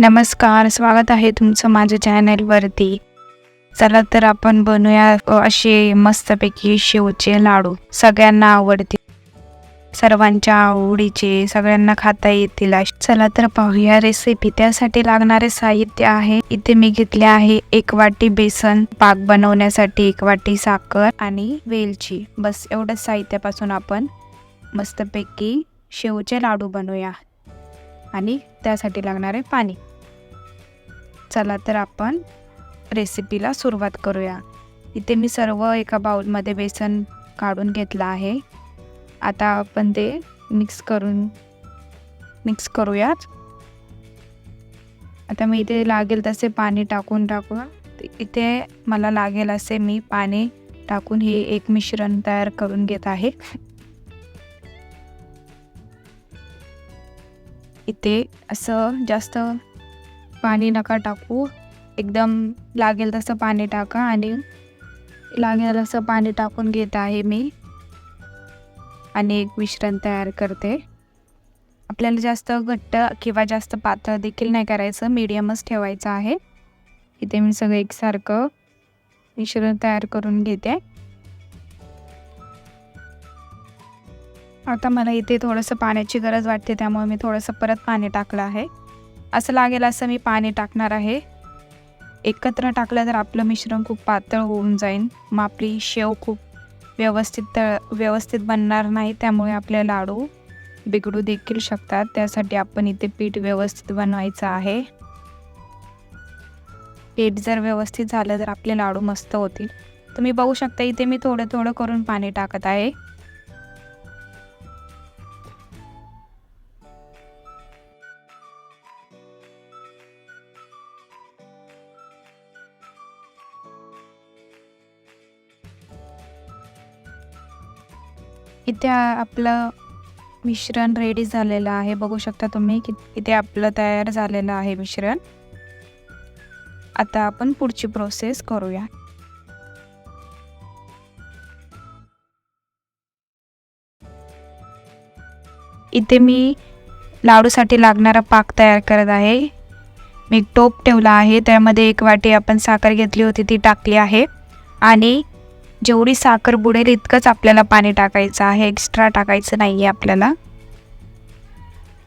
नमस्कार स्वागत आहे तुमचं माझ्या चॅनलवरती. चला तर आपण बनवूया असे मस्तपैकी शेवचे लाडू. सगळ्यांना आवडते सर्वांच्या आवडीचे सगळ्यांना खाता येतील चला तर पाहूया रेसिपी त्यासाठी लागणारे साहित्य आहे. इथे मी घेतले आहे एक वाटी बेसन पाक बनवण्यासाठी एक वाटी साखर आणि वेलची. बस एवढ्याच साहित्यापासून आपण मस्तपैकी शेवचे लाडू बनवूया आणि त्यासाठी लागणारे पाणी. चला तर आपण रेसिपीला सुरुवात करूया. इथे मी सर्व एका बाउलमध्ये बेसन काढून घेतलं आहे. आता आपण ते मिक्स करून मिक्स करूयात. आता मी इथे लागेल तसे पाणी टाकून टाकून इथे मला लागेल असे मी पाणी टाकून हे एक मिश्रण तयार करून घेत आहे. इथे असं जास्त पाणी नका टाकू. एकदम लागेल तसं पाणी टाका आणि लागेल तसं पाणी टाकून घेत आहे मी. आणि एक मिश्रण तयार करते. आपल्याला जास्त घट्ट किंवा जास्त पातळ देखील नाही करायचं मीडियमच ठेवायचं आहे. इथे मी सगळं एकसारखं मिश्रण तयार करून घेते. आता मला इथे थोडंसं पाण्याची गरज वाटते त्यामुळे मी थोडंसं परत पाणी टाकलं आहे. असं लागेल असं मी पाणी टाकणार आहे. एकत्र टाकलं तर आपलं मिश्रण खूप पातळ होऊन जाईल मग आपली शेव खूप व्यवस्थित तळ व्यवस्थित बनणार नाही त्यामुळे आपले लाडू बिघडू देखील शकतात. त्यासाठी आपण इथे पीठ व्यवस्थित बनवायचं आहे. पीठ जर व्यवस्थित झालं तर आपले लाडू मस्त होतील. तुम्ही बघू शकता इथे मी थोडं थोडं करून पाणी टाकत आहे. इथे आपलं मिश्रण रेडी झालेलं आहे. बघू शकता तुम्ही की इथे आपलं तयार झालेलं आहे मिश्रण. आता आपण पुढची प्रोसेस करूया. इथे मी लाडूसाठी लागणारा पाक तयार करत आहे. मी एक टोप ठेवला आहे. त्यामध्ये एक वाटी आपण साखर घेतली होती ती टाकली आहे. आणि जेवढी साखर बुडेल इतकंच आपल्याला पाणी टाकायचं आहे. एक्स्ट्रा टाकायचं नाही आहे आपल्याला.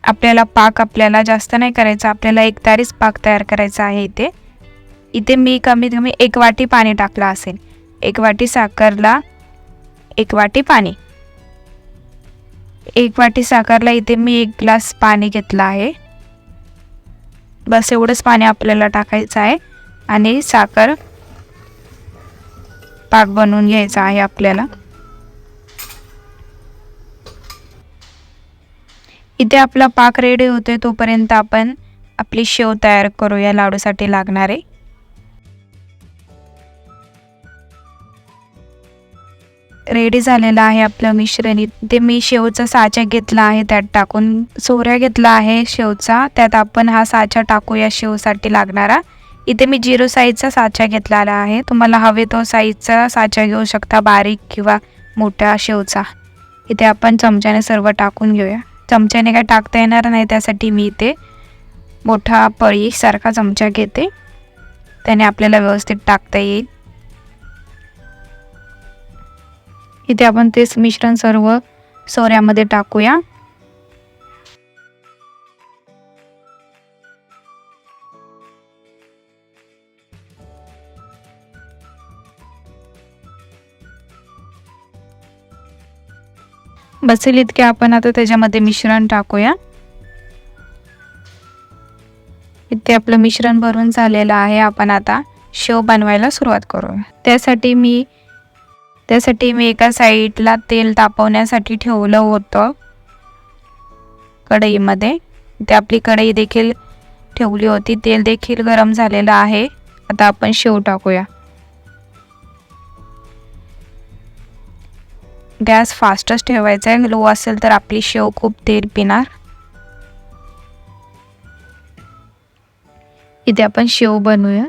आपल्याला पाक आपल्याला जास्त नाही करायचा. आपल्याला एक तारीच पाक तयार करायचा आहे इथे. इथे मी कमीत कमी एक वाटी पाणी टाकलं असेल. एक वाटी साखरला एक वाटी पाणी. एक वाटी साखरला इथे मी एक ग्लास पाणी घेतलं आहे. बस एवढंच पाणी आपल्याला टाकायचं आहे. आणि साखर पाक बनवून घ्यायचा आहे आपल्याला. इथे आपला पाक रेडी होतोय तोपर्यंत आपण आपली शेव तयार करूया लाडूसाठी लागणारे. रेडी झालेलं आहे आपलं मिश्रण. इथे मी शेवचा साचा घेतला आहे त्यात टाकून सोऱ्या घेतला आहे शेवचा. त्यात आपण हा साचा टाकूया शेवसाठी लागणारा. इथे मी झिरो साईजचा साचा घेतलेला आहे. तुम्हाला हवे तो साईजचा साचा घेऊ शकता बारीक किंवा मोठा शेवचा. इथे आपण चमच्याने सर्व टाकून घेऊया. चमच्याने काय टाकता येणार नाही त्यासाठी मी इथे मोठा पळीसारखा चमचा घेते. त्याने आपल्याला व्यवस्थित टाकता येईल. इथे आपण तेच मिश्रण सर्व सोऱ्यामध्ये टाकूया. बसेल इतके आपण आता त्याच्यामध्ये मिश्रण टाकूया. इथे आपलं मिश्रण भरून झालेलं आहे आपण आता शेव बनवायला सुरुवात करूया. त्यासाठी मी त्यासाठी मी एका साईडला तेल तापवण्यासाठी ठेवलं होतं कढईमध्ये. ते आपली कढई देखील ठेवली होती तेल देखील गरम झालेलं आहे. आता आपण शेव टाकूया. गॅस फास्टच ठेवायचा आहे. लो असेल तर आपली शेव खूप तेल पिणार. इथे आपण शेव बनवूया.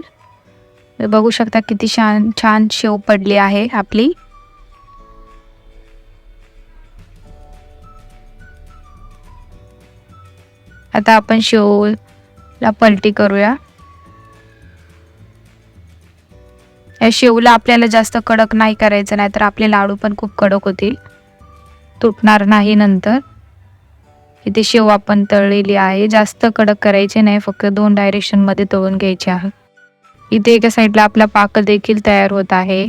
बघू शकता किती छान छान शेव पडली आहे आपली. आता आपण शेवला पलटी करूया. या शेवला आपल्याला जास्त कडक नाही करायचं नाही तर आपले लाडू पण खूप कडक होतील. तुटणार नाही नंतर. इथे शेव आपण तळलेली आहे. जास्त कडक करायचे नाही फक्त दोन डायरेक्शनमध्ये तळून घ्यायचे आहे. इथे एका साईडला आपला पाक देखील तयार होत आहे.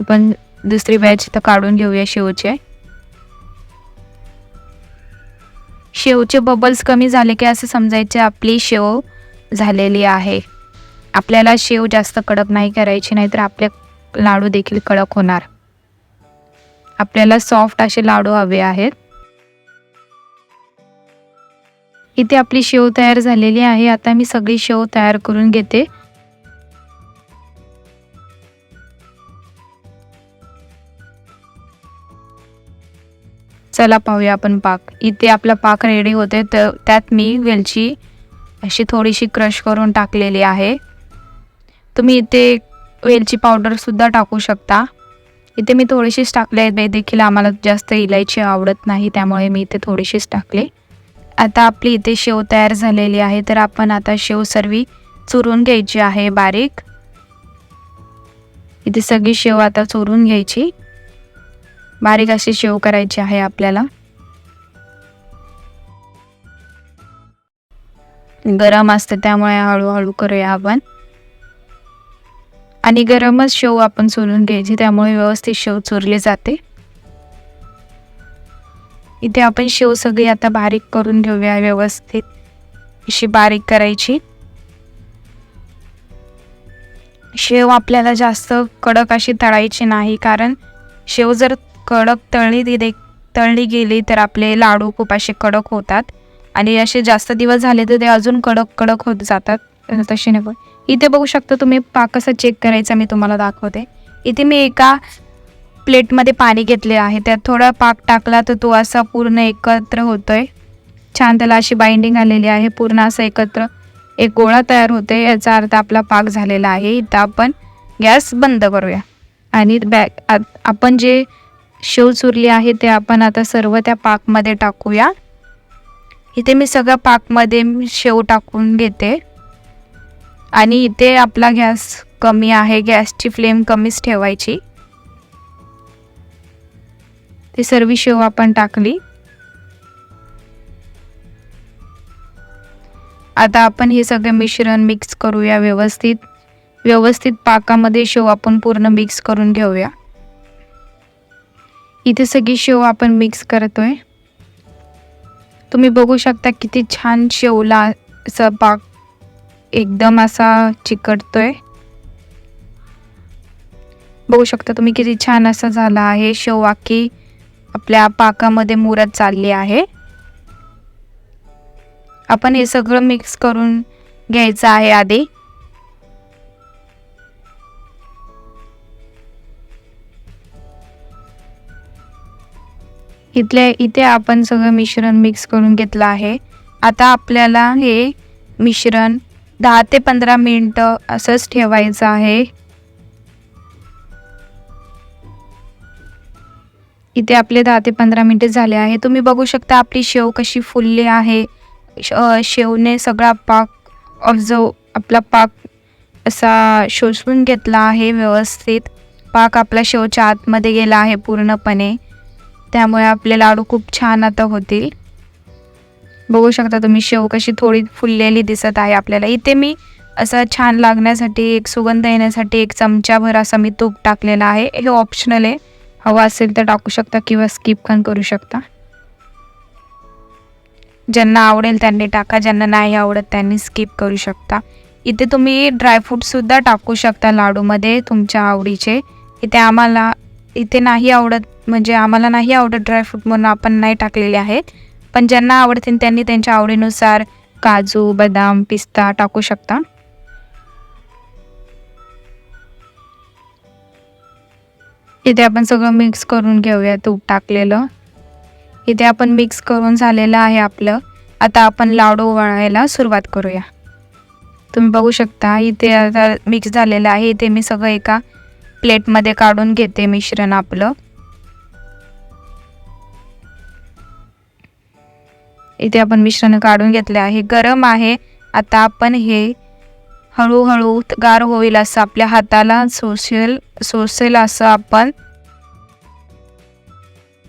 आपण दुसरी बॅच इथं काढून घेऊया शेवचे. शेवचे बबल्स कमी झाले की असं समजायचे आपली शेव झालेली आहे. आपल्याला शेव जास्त कडक नाही करायची नाही तर आपले लाडू देखील कडक होणार. आपल्याला सॉफ्ट असे लाडू हवे आहेत. इथे आपली शेव तयार झालेली आहे. आता मी सगळी शेव तयार करून घेते. चला पाहूया आपण पाक. इथे आपला पाक रेडी होते तर त्यात मी वेलची अशी थोडीशी क्रश करून टाकलेली आहे. तुम्ही इथे वेलची पावडरसुद्धा टाकू शकता. इथे मी थोडीशीच टाकले आहे. देखील आम्हाला जास्त इलायची आवडत नाही त्यामुळे मी इथे थोडीशीच टाकले. आता आपली इथे शेव तयार झालेली आहे. तर आपण आता शेव सर्वी चुरून घ्यायची आहे बारीक. इथे सगळी शेव आता चुरून घ्यायची. बारीक अशी शेव करायची आहे आपल्याला. गरम असते त्यामुळे हळूहळू करूया आपण. आणि गरमच शेव आपण चोरून घ्यायची त्यामुळे व्यवस्थित शेव चोरले जाते. इथे आपण शेव सगळी आता बारीक करून घेऊया व्यवस्थित. अशी बारीक करायची. शेव आपल्याला जास्त कडक अशी तळायची नाही कारण शेव जर कडक तळली दे तळली गेली तर आपले लाडू खूप असे कडक होतात. आणि असे जास्त दिवस झाले तर ते अजून कडक कडक होत जातात. तसे नाही पण इथे बघू शकता तुम्ही पाक कसा चेक करायचा मी तुम्हाला दाखवते. इथे मी एका प्लेटमध्ये पाणी घेतले आहे. त्यात थोडा पाक टाकला तर तो असा पूर्ण एकत्र होतोय. छान त्याला अशी बाइंडिंग आलेली आहे. पूर्ण असं एकत्र एक गोळा तयार होते याचा अर्थ आपला पाक झालेला आहे. इथं आपण गॅस बंद करूया. आणि बॅग आपण जे शेव चुरली आहे ते आपण आता सर्व त्या पाकमध्ये टाकूया. इथे मी सगळ्या पाकमध्ये शेव टाकून घेते. आणि इथे आपला गॅस कमी आहे गॅसची फ्लेम कमीच ठेवायची. ते सर्व शेव आपण टाकली. आता आपण हे सगळं मिश्रण मिक्स करूया व्यवस्थित. व्यवस्थित पाकामध्ये शेव आपण पूर्ण मिक्स करून घेऊया. इथे सगळी शेव आपण मिक्स करतोय. तुम्ही बघू शकता किती छान शेवला असा पाक एकदम असा चिकटतोय. बघू शकता तुम्ही किती छान असा झाला आहे. शेवाकी आपल्या पाकामध्ये मुरत चालली आहे. आपण हे सगळं मिक्स करून घ्यायचं आहे आधी. इथल्या इथे आपण सगळं मिश्रण मिक्स करून घेतलं आहे. आता आपल्याला हे मिश्रण दहा ते पंधरा मिनटं असंच ठेवायचं आहे. इथे आपले दहा ते पंधरा मिनटे झाले आहे. तुम्ही बघू शकता आपली शेव कशी फुलली आहे. शेवने सगळा पाक जो आपला पाक असा शोषून घेतला आहे व्यवस्थित. पाक आपला शेवच्या आतमध्ये गेला आहे पूर्णपणे. त्यामुळे आपले लाडू खूप छान आता होतील. बघू शकता तुम्ही शेव कशी थोडी फुललेली दिसत आहे आपल्याला. इथे मी असं छान लागण्यासाठी एक सुगंध येण्यासाठी एक चमचाभर असं मी तूप टाकलेला आहे. हे ऑप्शनल आहे. हवा असेल तर टाकू शकता किंवा स्किप पण करू शकता. ज्यांना आवडेल त्यांनी टाका ज्यांना नाही आवडत त्यांनी स्किप करू शकता. इथे तुम्ही ड्रायफ्रूटसुद्धा टाकू शकता लाडूमध्ये तुमच्या आवडीचे. इथे आम्हाला इथे नाही आवडत म्हणजे आम्हाला नाही आवडत ड्रायफ्रूट म्हणून आपण नाही टाकलेले आहेत. पण ज्यांना आवडतील त्यांनी त्यांच्या आवडीनुसार काजू बदाम पिस्ता टाकू शकता. इथे आपण सगळं मिक्स करून घेऊया तूप टाकलेलं. इथे आपण मिक्स करून झालेलं आहे आपलं. आता आपण लाडू वळायला सुरुवात करूया. तुम्ही बघू शकता इथे आता मिक्स झालेलं आहे. इथे मी सगळं एका प्लेटमध्ये काढून घेते मिश्रण आपलं. इथे आपण मिश्रण काढून घेतले आहे. गरम आहे. आता आपण हे हळूहळू गार होईल असं आपल्या हाताला सोसेल सोसेल असं आपण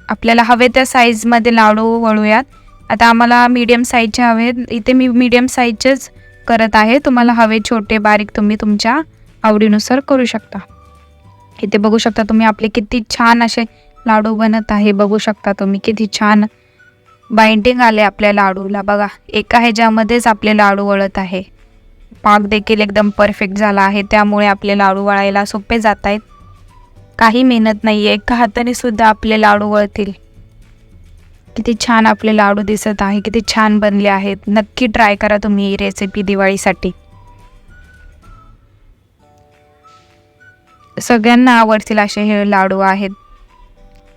आपल्याला हवे त्या साईजमध्ये लाडू वळूयात. आता आम्हाला मीडियम साईजचे हवे. इथे मी मीडियम साईजचेच करत आहे. तुम्हाला हवे छोटे बारीक तुम्ही तुमच्या आवडीनुसार करू शकता. इथे बघू शकता तुम्ही आपले किती छान असे लाडू बनत आहे. बघू शकता तुम्ही किती छान बाइंडिंग आले आपल्या लाडूला. बघा एका ह्याच्यामध्येच आपले लाडू वळत आहे. पाक देखील एकदम परफेक्ट झाला आहे त्यामुळे आपले लाडू वळायला सोपे जात आहेत काही मेहनत नाही आहे एका हाताने सुद्धा आपले लाडू वळतील. किती छान आपले लाडू दिसत आहे किती छान बनले आहेत. नक्की ट्राय करा तुम्ही ही रेसिपी दिवाळीसाठी. सगळ्यांना आवडतील असे हे लाडू आहेत.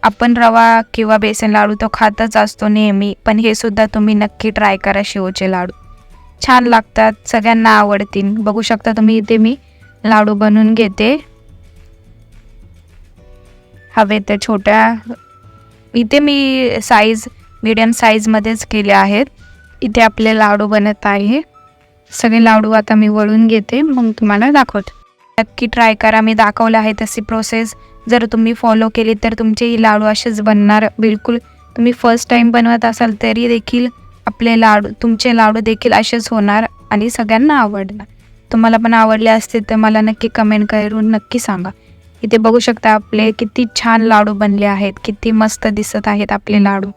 आपण रवा किंवा बेसन लाडू तो खातच असतो नेहमी पण हे सुद्धा तुम्ही नक्की ट्राय करा शेवचे लाडू. छान लागतात सगळ्यांना आवडतील. बघू शकता तुम्ही इथे मी लाडू बनवून घेते. हवे ते छोट्या इथे मी साईज मीडियम साईजमध्येच केले आहेत. इथे आपले लाडू बनत आहे. सगळे लाडू आता मी वळून घेते मग तुम्हाला दाखवत. नक्की ट्राय करा मी दाखवलं आहे तशी प्रोसेस जर तुम्ही फॉलो केली तर तुमचे लाडू असेच बनणार. बिलकुल तुम्ही फर्स्ट टाईम बनवत असाल तरी देखील आपले लाडू तुमचे लाडू देखील असेच होणार आणि सगळ्यांना आवडणार. तुम्हाला पण आवडले असते तर मला नक्की कमेंट करून नक्की सांगा. इथे बघू शकता आपले किती छान लाडू बनले आहेत किती मस्त दिसत आहेत आपले लाडू.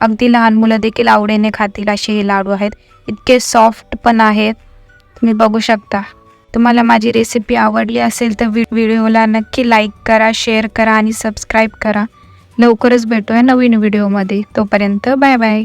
अगदी लहान मुलं देखील आवडीने खातील असे हे लाडू आहेत. इतके सॉफ्ट पण आहेत. तुम्ही बघू शकता. तुम्हाला माझी रेसिपी आवडली असेल तर वि व्हिडिओला नक्की लाईक करा शेअर करा आणि सबस्क्राईब करा. लवकरच भेटूया नवीन व्हिडिओमध्ये तोपर्यंत बाय बाय